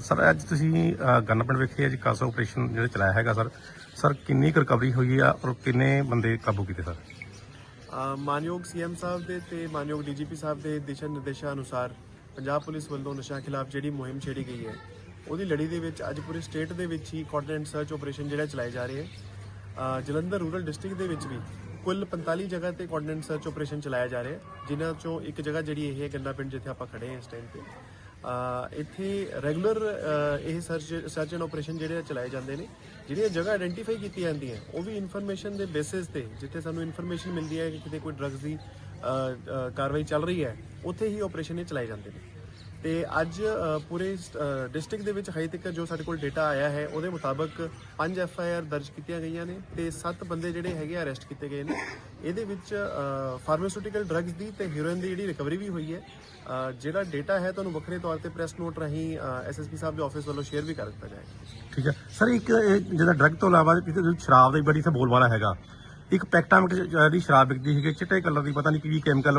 Sir ਅੱਜ ਤੁਸੀਂ ਅ, ਗੰਨਾ ਪਿੰਡ ਵਿਖੇ ਅੱਜ ਕਾਸਾ ਆਪਰੇਸ਼ਨ ਜਿਹੜਾ ਚਲਾਇਆ ਹੈਗਾ ਸਰ। ਸਰ ਕਿੰਨੀ ਕੁ ਰਿਕਵਰੀ ਹੋਈ ਆ ਔਰ ਕਿੰਨੇ ਬੰਦੇ ਕਾਬੂ ਕੀਤੇ ਸਰ? ਅ, ਮਾਨਯੋਗ ਸੀਐਮ ਸਾਹਿਬ ਦੇ ਤੇ ਮਾਨਯੋਗ ਡੀਜੀਪੀ ਸਾਹਿਬ ਦੇ ਦਿਸ਼ਾ ਨਿਰਦੇਸ਼ਾਂ ਅਨੁਸਾਰ ਪੰਜਾਬ ਪੁਲਿਸ ਵੱਲੋਂ ਨਸ਼ਾ ਖਿਲਾਫ ਜਿਹੜੀ ਮੁਹਿੰਮ ਛੇੜੀ ਗਈ ਹੈ ਉਹਦੀ ਲੜੀ ਦੇ ਵਿੱਚ ਅੱਜ ਪੂਰੇ ਸਟੇਟ ਦੇ ਵਿੱਚ ਹੀ ਕੋਆਰਡੀਨੇਟ ਸਰਚ ਆਪਰੇਸ਼ਨ ਜਿਹੜਾ ਚਲਾਏ ਜਾ ਰਹੇ ਹੈ ਜਲੰਧਰ ਰੂਰਲ ਡਿਸਟ੍ਰਿਕਟ ਦੇ ਵਿੱਚ ਵੀ ਕੁੱਲ 45 ਜਗ੍ਹਾ ਤੇ ਕੋਆਰਡੀਨੇਟ ਸਰਚ ਆਪਰੇਸ਼ਨ ਚਲਾਇਆ ਜਾ ਰਿਹਾ ਹੈ, ਜਿਨ੍ਹਾਂ ਚੋਂ ਇੱਕ ਜਗ੍ਹਾ ਜਿਹੜੀ ਇਹ ਹੈ ਗੰਦਾ ਪਿੰਡ ਜਿੱਥੇ ਆਪਾਂ ਖੜੇ ਹਾਂ ਇਸ ਟਾਈਮ ਤੇ। ਇੱਥੇ ਰੈਗੂਲਰ ਇਹ ਸਰਚ ਸਰਚ ਐਂਡ ਆਪਰੇਸ਼ਨ ਜਿਹੜੇ ਚਲਾਏ ਜਾਂਦੇ ਨੇ, ਜਿਹੜੀਆਂ ਜਗ੍ਹਾ ਆਇਡੈਂਟੀਫਾਈ ਕੀਤੀ ਜਾਂਦੀਆਂ, ਉਹ ਵੀ ਇਨਫੋਰਮੇਸ਼ਨ ਦੇ ਬੇਸਿਸ ਤੇ, ਜਿੱਥੇ ਸਾਨੂੰ ਇਨਫੋਰਮੇਸ਼ਨ ਮਿਲਦੀ ਹੈ ਕਿ ਕਿਤੇ ਕੋਈ ਡਰੱਗਸ ਦੀ ਕਾਰਵਾਈ ਚੱਲ ਰਹੀ ਹੈ, ਉੱਥੇ ਹੀ ਆਪਰੇਸ਼ਨ ਇਹ ਚਲਾਏ ਜਾਂਦੇ ਨੇ। ਤੇ ਅੱਜ ਪੂਰੇ ਡਿਸਟ੍ਰਿਕਟ ਦੇ ਵਿੱਚ ਹਜੇ ਤੱਕ ਜੋ ਸਾਡੇ ਕੋਲ ਡਾਟਾ ਆਇਆ ਹੈ, ਉਹਦੇ ਮੁਤਾਬਕ 5 ਐਫ ਆਈ ਆਰ ਦਰਜ ਕੀਤੀਆਂ ਗਈਆਂ ਨੇ ਤੇ 7 ਬੰਦੇ ਜਿਹੜੇ ਹੈਗੇ ਅਰੈਸਟ ਕੀਤੇ ਗਏ ਨੇ। ਇਹਦੇ ਵਿੱਚ ਫਾਰਮਾਸਿਊਟੀਕਲ ਡਰੱਗਸ ਦੀ ਤੇ ਹੀਰੋਇਨ ਦੀ ਜਿਹੜੀ ਰਿਕਵਰੀ ਵੀ ਹੋਈ ਹੈ। ਜਿਹੜਾ ਡਾਟਾ ਹੈ ਤੁਹਾਨੂੰ ਵੱਖਰੇ ਤੌਰ ਤੇ ਪ੍ਰੈਸ ਨੋਟ ਰਾਹੀਂ ਐਸਐਸਪੀ ਸਾਹਿਬ ਦੇ ਆਫਿਸ ਵੱਲੋਂ ਸ਼ੇਅਰ ਵੀ ਕਰ ਦਿੱਤਾ ਜਾਏਗਾ। ਠੀਕ ਹੈ। ਸਰ, ਇੱਕ, ਇਹ ਜਿਹੜਾ ਡਰੱਗ ਤੋਂ ਇਲਾਵਾ ਕਿਤੇ ਸ਼ਰਾਬ ਦੀ ਬੜੀ ਸੇ ਬੋਲਬਾਲਾ ਹੈਗਾ, ਇੱਕ ਪੈਕਟਾਮਿਕ ਦੀ ਸ਼ਰਾਬ ਵਿਕਦੀ ਹੈਗੀ, ਚਿੱਟੇ ਕਲਰ ਦੀ, ਪਤਾ ਨਹੀਂ ਕੀ ਕੈਮੀਕਲ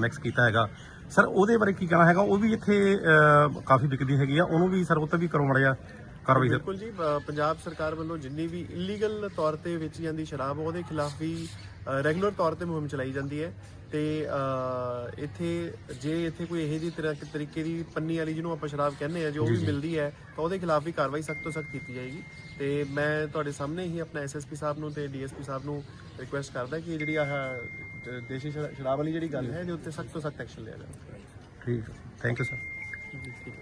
ਮਿਕਸ ਕੀਤਾ ਹੈਗਾ। ਸਰ ਉਹਦੇ ਬਾਰੇ ਕੀ ਕਹਿਣਾ ਹੈਗਾ? ਉਹ ਵੀ ਇੱਥੇ ਕਾਫੀ ਵਿਕਦੀ ਹੈਗੀ ਆ। ਉਹਨੂੰ ਵੀ ਸਰ ਉੱਤੇ ਵੀ ਕਰੋ ਮੜਿਆ ਕਾਰਵਾਈ ਸਰ। ਬਿਲਕੁਲ ਜੀ ਅ, ਪੰਜਾਬ ਸਰਕਾਰ ਵੱਲੋਂ ਜਿੰਨੀ ਵੀ ਇਲੀਗਲ ਤੌਰ ਤੇ ਵੇਚੀ ਜਾਂਦੀ ਸ਼ਰਾਬ ਉਹਦੇ ਖਿਲਾਫ ਵੀ ਰੈਗੂਲਰ ਤੌਰ ਤੇ ਮੁਹਿੰਮ ਚਲਾਈ ਜਾਂਦੀ ਹੈ। ਤੇ ਅ, ਇੱਥੇ ਜੇ ਇੱਥੇ ਕੋਈ ਇਹੋ ਜਿਹੀ ਤਰ੍ਹਾਂ ਤਰੀਕੇ ਦੀ ਪੰਨੀ ਵਾਲੀ ਜਿਹਨੂੰ ਆਪਾਂ ਸ਼ਰਾਬ ਕਹਿੰਦੇ ਆ ਜੋ ਵੀ ਮਿਲਦੀ ਹੈ ਤਾਂ ਉਹਦੇ ਖਿਲਾਫ ਵੀ ਕਾਰਵਾਈ ਸਖਤ ਤੋਂ ਸਖਤ ਕੀਤੀ ਜਾਏਗੀ। ਤੇ ਮੈਂ ਤੁਹਾਡੇ ਸਾਹਮਣੇ ਹੀ ਆਪਣਾ ਐਸਐਸਪੀ ਸਾਹਿਬ ਨੂੰ ਤੇ ਡੀਐਸਪੀ ਸਾਹਿਬ ਨੂੰ ਰਿਕੁਐਸਟ ਕਰਦਾ ਕਿ ਜਿਹੜੀ ਆਹ ਦੇਸ਼ੀ ਸ਼ਰਾ- ਸ਼ਰਾਬ ਵਾਲੀ ਜਿਹੜੀ ਗੱਲ ਹੈ ਇਹਦੇ ਉੱਤੇ ਸਖਤ ਤੋਂ ਸਖਤ ਐਕਸ਼ਨ ਲਿਆ ਜਾਵੇ। ਠੀਕ ਥੈਂਕ ਯੂ ਸਰ ਹੈ।